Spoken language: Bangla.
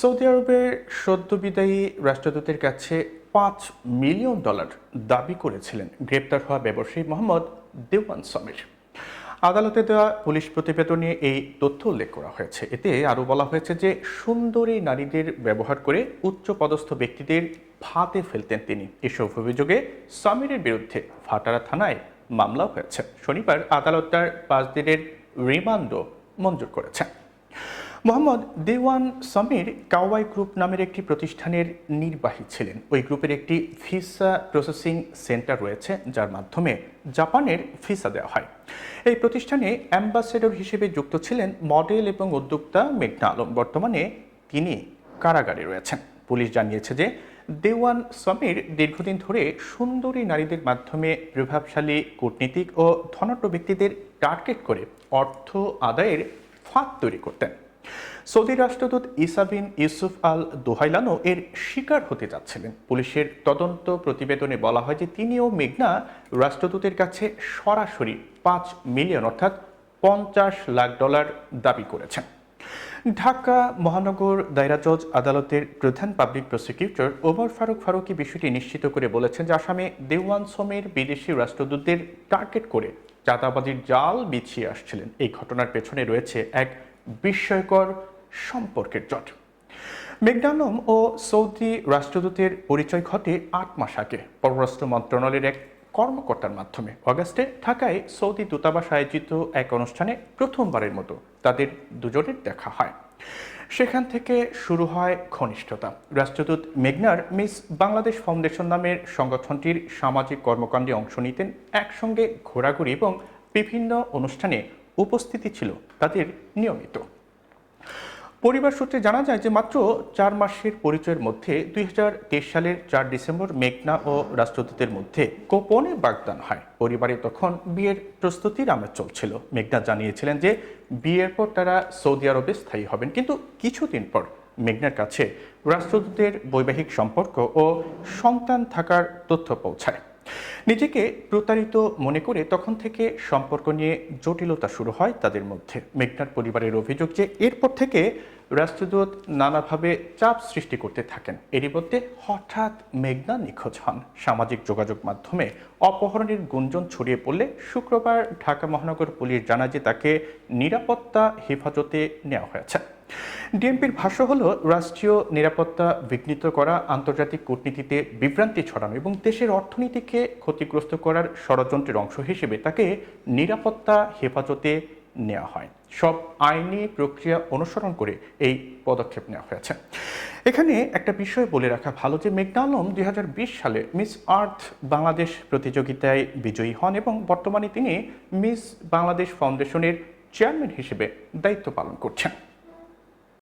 সৌদি আরবের সদ্য বিদায়ী রাষ্ট্রদূতের কাছে পাঁচ মিলিয়ন ডলার দাবি করেছিলেন গ্রেপ্তার হওয়া ব্যবসায়ী মোহাম্মদ দেওয়ান সমীর। আদালতে দেওয়া পুলিশ প্রতিবেদনে এই তথ্য উল্লেখ করা হয়েছে। এতে আরও বলা হয়েছে যে, সুন্দরী নারীদের ব্যবহার করে উচ্চ পদস্থ ব্যক্তিদের ফাঁদে ফেলতেন তিনি। এসব অভিযোগে সমীরের বিরুদ্ধে ফাটারা থানায় মামলা হয়েছে। শনিবার আদালত তার পাঁচ দিনের রিমান্ডও মঞ্জুর করেছে মোহাম্মদ দেওয়ান সমীর কাওয়াই গ্রুপ নামের একটি প্রতিষ্ঠানের নির্বাহী ছিলেন। ওই গ্রুপের একটি ভিসা প্রসেসিং সেন্টার রয়েছে, যার মাধ্যমে জাপানের ভিসা দেওয়া হয়। এই প্রতিষ্ঠানে অ্যাম্বাসেডর হিসেবে যুক্ত ছিলেন মডেল এবং উদ্যোক্তা মেঘনা আলম। বর্তমানে তিনি কারাগারে রয়েছেন। পুলিশ জানিয়েছে যে দেওয়ান সমীর দীর্ঘদিন ধরে সুন্দরী নারীদের মাধ্যমে প্রভাবশালী কূটনীতিক ও ধনাঢ্য ব্যক্তিদের টার্গেট করে অর্থ আদায়ের ফাঁদ তৈরি করতেন। সৌদি রাষ্ট্রদূত ইসাবিন ইউসুফ আল দোহাইলানো এর শিকার হতে যাচ্ছিলেন। পুলিশের তদন্ত প্রতিবেদনে বলা হয় যে তিনিও মেঘনা রাষ্ট্রদূতের কাছে সরাসরি পাঁচ মিলিয়ন অর্থাৎ পঞ্চাশ লাখ ডলার দাবি করেছেন। ঢাকা মহানগর দায়রা জজ আদালতের প্রধান পাবলিক প্রসিকিউটর ওমর ফারুক ফারুকি বিষয়টি নিশ্চিত করে বলেছেন যে আসামে দেওয়ান সোমের বিদেশি রাষ্ট্রদূতদের টার্গেট করে চাঁদাবাজির জাল বিছিয়ে আসছিলেন। এই ঘটনার পেছনে রয়েছে এক বিস্ময়কর সম্পর্কের জট। মেঘনানম ও সৌদি রাষ্ট্রদূতের পরিচয় ঘটে আট মাস আগে। পররাষ্ট্র মন্ত্রণালয়ের এক কর্মকর্তার মাধ্যমে। অগাস্টে ঢাকায় সৌদি দূতাবাস আয়োজিত এক অনুষ্ঠানে প্রথমবারের মতো তাদের দুজনের দেখা হয়। সেখান থেকে শুরু হয় ঘনিষ্ঠতা। রাষ্ট্রদূত মেঘনার মিস বাংলাদেশ ফাউন্ডেশন নামের সংগঠনটির সামাজিক কর্মকাণ্ডে অংশ নিতেন একসঙ্গে ঘোরাঘুরি এবং বিভিন্ন অনুষ্ঠানে উপস্থিতি ছিল তাদের নিয়মিত। পরিবার সূত্রে জানা যায় যে মাত্র চার মাসের পরিচয়ের মধ্যে দুই হাজার তেইশ সালের চার ডিসেম্বর মেঘনা ও রাষ্ট্রদূতের মধ্যে গোপনে বাগদান হয়। পরিবারে তখন বিয়ের প্রস্তুতির আমেজ চলছিল। মেঘনা জানিয়েছিলেন যে বিয়ের পর তারা সৌদি আরবে স্থায়ী হবেন, কিন্তু কিছুদিন পর মেঘনার কাছে রাষ্ট্রদূতের বৈবাহিক সম্পর্ক ও সন্তান থাকার তথ্য পৌঁছায়। নিজেকে প্রতারিত মনে করে তখন থেকে সম্পর্ক নিয়ে জটিলতা শুরু হয় তাদের মধ্যে। মেঘনার পরিবারের অভিযোগ যে, এরপর থেকে রাষ্ট্রদূত নানাভাবে চাপ সৃষ্টি করতে থাকেন। এরই মধ্যে হঠাৎ মেঘনা নিখোঁজ হন। সামাজিক যোগাযোগ মাধ্যমে অপহরণের গুঞ্জন ছড়িয়ে পড়লে শুক্রবার ঢাকা মহানগর পুলিশ জানায় যে, তাকে নিরাপত্তা হেফাজতে নেওয়া হয়েছে। ডিএমপির ভাষ্য হল, রাষ্ট্রীয় নিরাপত্তা বিঘ্নিত করা, আন্তর্জাতিক কূটনীতিতে বিভ্রান্তি ছড়ানো এবং দেশের অর্থনীতিকে ক্ষতিগ্রস্ত করার ষড়যন্ত্রের অংশ হিসেবে তাকে নিরাপত্তা হেফাজতে নেওয়া হয়। সব আইনি প্রক্রিয়া অনুসরণ করে এই পদক্ষেপ নেওয়া হয়েছে। এখানে একটা বিষয় বলে রাখা ভালো যে মেঘনা আলম দুই সালে মিস আর্থ বাংলাদেশ প্রতিযোগিতায় বিজয়ী হন এবং বর্তমানে তিনি মিস বাংলাদেশ ফাউন্ডেশনের চেয়ারম্যান হিসেবে দায়িত্ব পালন করছেন।